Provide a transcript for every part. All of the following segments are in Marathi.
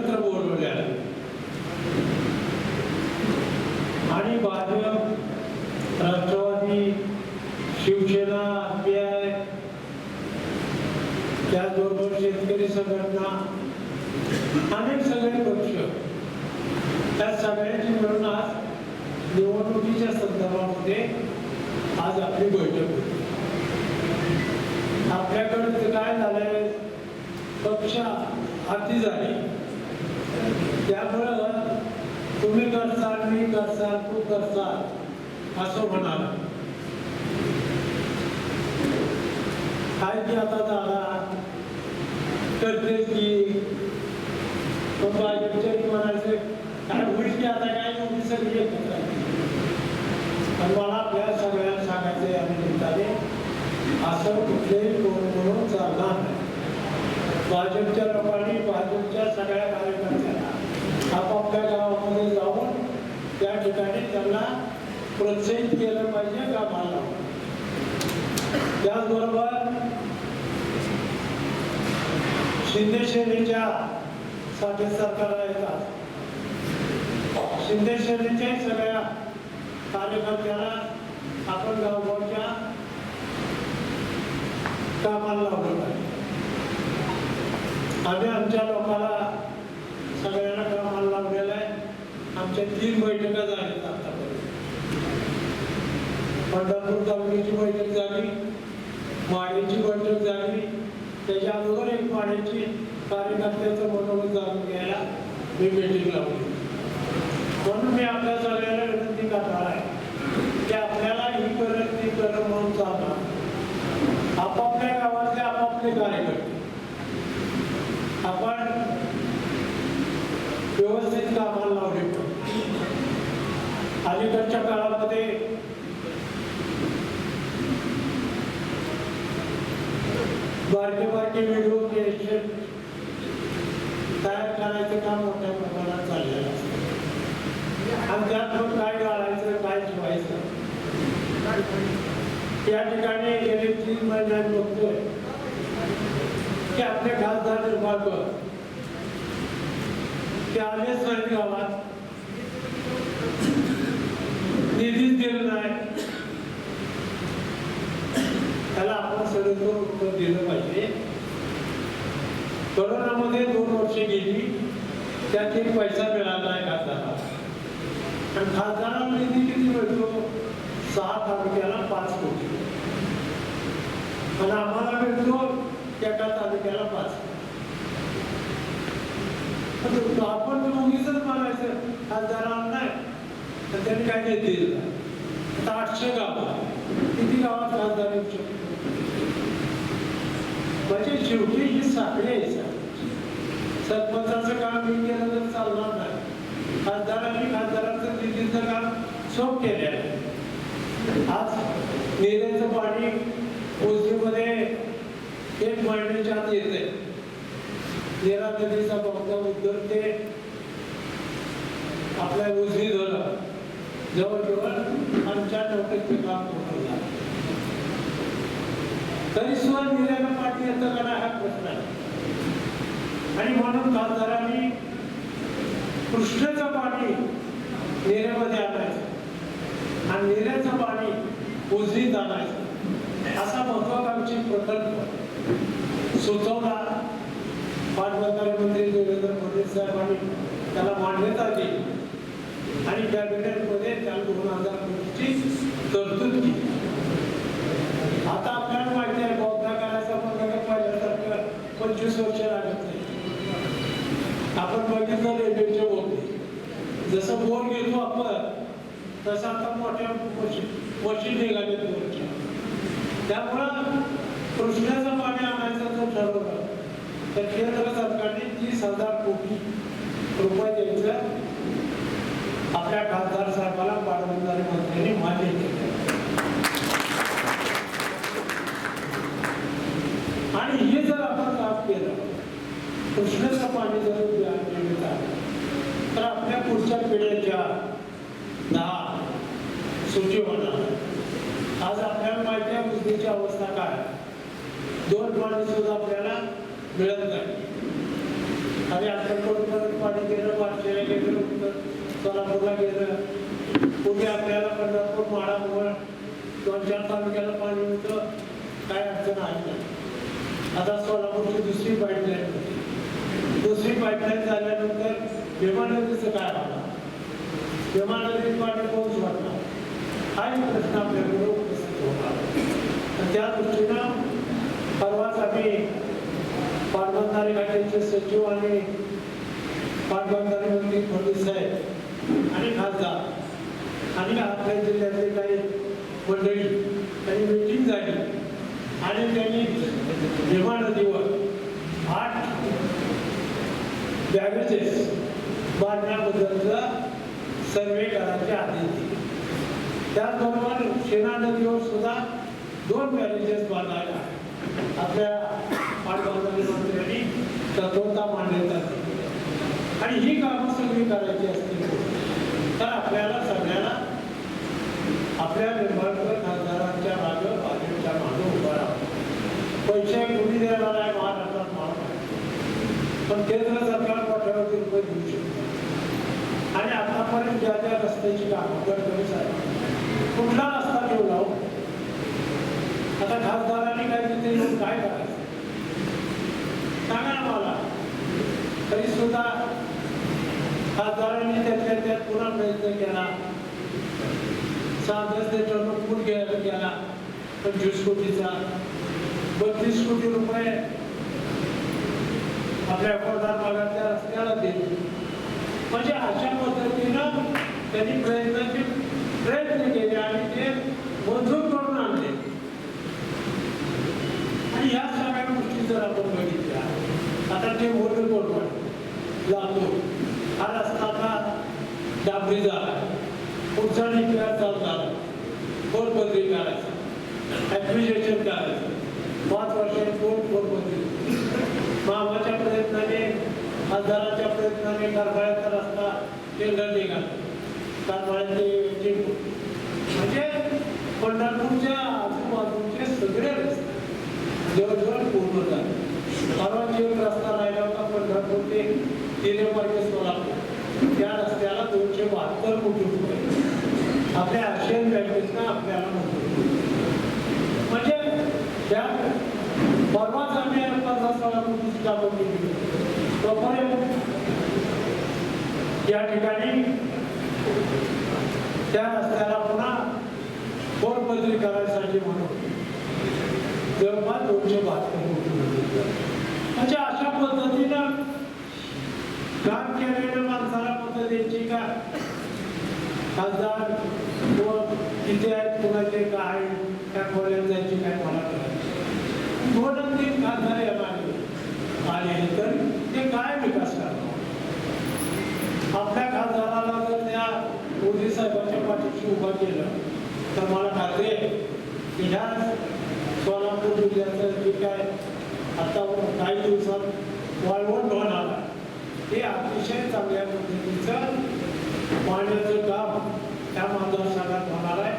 एकत्र बोलवल्या आणि भाजप राष्ट्रवादी शिवसेना आरपीआय त्याचबरोबर शेतकरी संघटना अनेक सगळे पक्ष त्या सगळ्यांची मिळून आज निवडणुकीच्या संदर्भामध्ये आज आपली बैठक होती. आपल्याकडे काय झालंय? पक्ष हाती झाली. त्यामुळं तुम्ही करसाल मी करसाल तू करसाल असं म्हणाल. काय की आता दादा करते की पण म्हणायचं काय होईल की आता काय एवढी सगळी एकत्र पण मला आपल्या सगळ्यांना सांगायचं या निमित्ताने असं कुठलेही कोण म्हणून चालणार नाही. भाजपच्या लोकांनी भाजपच्या सगळ्या कार्यकर्त्यांना आपापल्या गावामध्ये जाऊन त्या ठिकाणी त्यांना प्रोत्साहित केलं पाहिजे कामाला. त्याचबरोबर शिंदे सेनेच्या साठी सरकारला येतात. शिंदे सेनेच्या सगळ्या कार्यकर्त्याला आपण गावगावच्या कामाला लावलं पाहिजे. आम्ही आमच्या लोकांना सगळ्यांना कामाला लावलेलं आहे. आमच्या तीन बैठका झाल्या. पंढरपूर तालुक्याची बैठक झाली माडेची बैठक झाली. त्याच्या अगोदर एक माडेची कार्यकर्त्याचं मनोगत जाणून घ्यायला मी मीटिंग लावली. म्हणून मी आपल्या सगळ्यांना विनंती करणार आहे की आपल्याला ही करत ती करत म्हणून चालणार. आपापल्या गावातले आपापले कार्यकर्ते. आपण व्यवस्थित कामाला लावले अलीकडच्या काळामध्ये बारके बारके व्हिडिओ क्रिएशन तयार करायचं काम मोठ्या प्रमाणात चाललेलं असतं. आणि त्यात मग काय घालायचं काय ठेवायचं? त्या ठिकाणी गेले तीन महिन्यात बघतोय की आपले खासदार निर्माकर ते आलेच नाहीत गावात निधीच दिलं नाही त्याला आपण सगळं उत्तर दिलं पाहिजे. कोरोनामध्ये दोन वर्ष गेली त्यात एक पैसा मिळाला आहे खासदाराला. आणि खासदाराला निधी किती मिळतो सहा तालुक्याला पाच कोटी. आणि आम्हाला मिळतो एका तालुक्याला पाच. आता आपण दोघीच म्हणायचं खासदाराला नाही. तर त्यांनी काय देतील? आता आठशे गाव. किती गावात खासदार येऊ शकतो म्हणजे शेवटी ही साखळी आहे सरपंचाचं काम मी केलं तर चालणार नाही. खासदारांनी खासदारांचं निधीचं काम सोप केले आहे. आज नेऱ्याचं पाणी उजनीमध्ये एक महिन्याच्या आत येते नेरा नदीचा बोगदा उद्धरते आपल्या उजनी धरण जवळजवळ आमच्या टक्के काम पूर्ण तरी सुद्धा निर्याला पाणी येतं का नाही हा प्रश्न आहे. आणि म्हणून खासदारांनी कृष्णेचं पाणी नेऱ्यामध्ये आणायचं. आणि नेऱ्याचं पाणी उजनीत आणायचं असा महत्वाकांक्षी प्रकल्प सुचवला पाटबंधारे मंत्री देवेंद्र फडणवीस साहेबांनी. त्याला मान्यता दिली. आणि कॅबिनेटमध्ये त्याला दोन हजार कोटीची तरतूद केली. आता आपल्याला माहिती आहे बौद्ध करायचा पण पहिल्यासारखं पंचवीस वर्ष लागत नाही. आपण बघितलं रेल्वेचे बोलते जसं बोर घेतो आपण तसं आता मोठ्या मशीन मशीन निघाले बोरच्या त्यामुळं कृष्णाचं पाणी आणायचं जर ठरवलं. तर केंद्र सरकारने तीस हजार कोटी रुपये द्यायचं. आपल्या खासदार साहेबाला पाटबंधारे मंत्र्यांनी मान्य केलं आणि हे जर आपण काम केलं कृष्णाचं पाणी जर निर्मित आलं तर आपल्या पुढच्या पिढ्याच्या दहा सूची होणार आज आपल्याला माहिती आहे बुद्धीची अवस्था काय? दोन पाणी सुद्धा आपल्याला मिळत नाही. आणि अक्कलकोटपर्यंत पाणी गेलं वाचलेलं गेलं उत्तर सोलापूरला गेलं. कुठे आपल्याला पंढरपूर माळामुळ दोन चार तालुक्याला पाणी होतं. काय अडचण आली नाही आता सोलापूरची दुसरी पाईपलाईन होती. दुसरी पाईपलाईन झाल्यानंतर भीमा नदीचं काय होणार? भीमा नदीत पाणी पाऊस वाटणार हाही प्रश्न आपल्याकडे उपस्थित त्या दृष्टीनं परवाच आम्ही पाटबंधारे घाटाचे सचिव आणि पाटबंधारे मंत्री फडणवीस साहेब आणि खासदार आणि आपल्या जिल्ह्यातले काही मंडळी त्यांनी मिटिंग झाली आणि त्यांनी भीमा नदीवर आठ बॅगेजेस बांधण्याबद्दलचा सर्वे करायचे आदेश दिले त्याचबरोबर शेना नदीवर सुद्धा दोन बॅरेजेस बांधायला आपल्या पाटबंधारे तत्वता मांडण्यात आणि ही कामं सगळी करायची असतील तर. आपल्याला सगळ्याला आपल्या निर्माणकर खासदारांच्या मागं भाजपच्या मागं उभा राहावं. पैसे कुणी देणार आहे महाराष्ट्रात माणूस. पण केंद्र सरकार पाठवते रुपये देऊ शकतो. आणि आतापर्यंत ज्या ज्या रस्त्याची कामं गडकरी साहेब कुठला रस्ता घेऊ हो आता खासदारांनी काय तिथे येऊन काय करायचं? सांगा आम्हाला तरी सुद्धा खासदारांनी त्यातल्या त्यात पुन्हा प्रयत्न केला. साधच त्याच्यावर पूल घ्यायला गेला. पंचवीस कोटीचा. बत्तीस कोटी रुपये आपल्या अकोलदार भागातल्या रस्त्याला दिले. म्हणजे अशा पद्धतीनं त्यांनी प्रयत्नाचे प्रयत्न केले आणि ते मंजूर करून आणले. आणि या सगळ्या गोष्टी जर आपण बघितल्या आता ते मोठं कोण जातो हा रस्ता आता डाबरी झाला पुढचा निकाल चालतात झाला करायचं? ऍडमिनिस्ट्रेशन करायचं. पाच वर्षात कोण कोलपदरी मामाच्या प्रयत्नाने खासदाराच्या प्रयत्नाने कारभाराचा रस्ता टेंडर निघाला. कारभारात ते म्हणजे पंढरपूरच्या आजूबाजूचे सगळे रस्ते जवळजवळ पूर्ण झाले. परवाची एक रस्ता राहिला होता पंढरपूर ते तिरेपाटी सोलापूर. त्या रस्त्याला दोनशे बहात्तर कोटी रुपये. आपल्या आशियन बँकेतनं आपल्याला मंजूर म्हणजे त्या परवाच आम्ही पन्नास सोळा कोटीची कामं केली तोपर्यंत या ठिकाणी त्या रस्त्याला पुन्हा कोरबदली करायसाठी म्हणून जवळपास दोनशे बहात्तर कोटी म्हणजे अशा पद्धतीनं काम केलेल्या माणसाला पद्धतीची द्यायची का? खासदार कोण किती आहेत कुणाचे काय त्या खोल्यात जायची काय मला कळत दोन आणि तीन खासदार येणार आले तर ते काय विकास करणार आपल्या खासदाराला जर त्या मोदी साहेबांच्या पाठीशी उभा केलं तर मला खात्री आहे की ह्या सोलापूर जिल्ह्याचं जे काय आता काही दिवसात वाळवंट होणार हे अतिशय चांगल्या पद्धतीचं पाण्याचं काम त्या मतदारसंघात होणार आहे.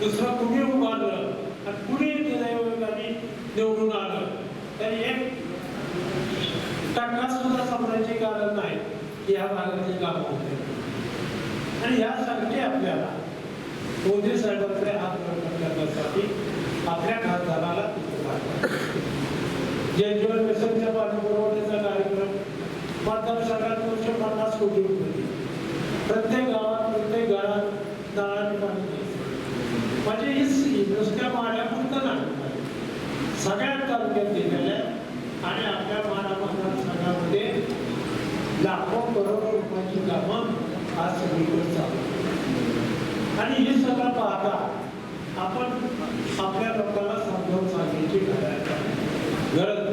दुसरं कुणी उभारलं आणि कुणी निवडून आलं तर एक टक्का सुद्धा समजायची गरज नाही की ह्या भागाची काम होते. आणि ह्यासाठी आपल्याला मोदी साहेबांकडे हात प्रकट करण्यासाठी आपल्या खासदाराला जय जीवन मिशनच्या पाणी पुरवण्याचा कार्यक्रम मतदारसंघात दोनशे पन्नास कोटी रुपये. प्रत्येक गावात प्रत्येक घरात नळाने पाणी म्हणजे ही नुसत्या माड्यापुरतं नाही. सगळ्यात तालुक्यात दिलेल्या आणि आपल्या मानामध्ये लाखो करोड रुपयाची कामं आज सगळीकडे चालू आणि हे सगळं पाहता आपण आपल्या लोकांना समजावून सांगायची गरज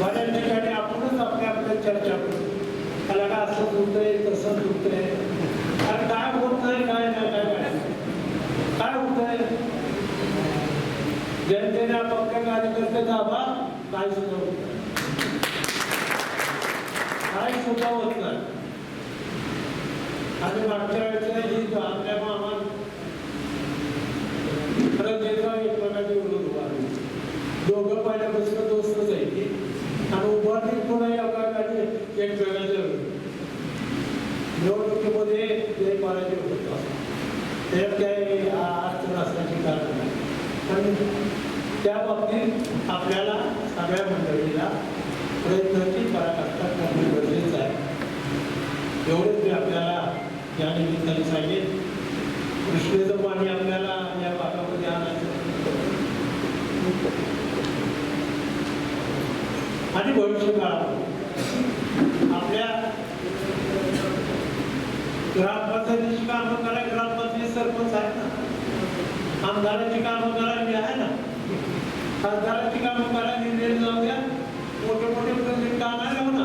बऱ्याच ठिकाणी आपणच आपल्या आपल्या चर्चा करू त्याला का असं होतंय तसं होतंय अरे काय होत नाही काय नाही काय काय काय होतंय जनतेने आपापल्या कार्यकर्ते दाबा काय सुद्धा होत काय सुद्धा होत नाही. आणि मागच्या वेळेस ही आपल्या मामा खरं देतो एकमेकांचे विरोध उभा दोघं पहिल्यापासून दोस्तच आहे की. पुन्हा योगायोगाने एक निवडणुकीमध्ये ते पराजय होत असतो. त्यात काही अडचण असण्याची कारण नाही. पण त्या बाबतीत आपल्याला सगळ्या मंडळीला प्रयत्नाची पराकाष्ठा एवढेच ते आपल्याला या निमित्ताने सांगेल कृष्णेचं पाणी आपल्याला या भागामध्ये आणायचं आणि भविष्य काळात आपल्या ग्रामपंचायतीची कामं करायला ग्रामपंचायत सरपंच आहे ना? आमदाराची कामं करायला मी आहे ना? खासदाराची कामं करायला निर्णय जाऊ द्या. मोठे मोठे प्रोजेक्ट आणायला लावू ना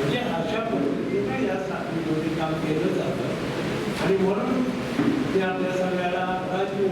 म्हणजे अशा पद्धतीने या साखळीमध्ये काम केलं जातं. आणि म्हणून ते आपल्या सगळ्याला राजकीय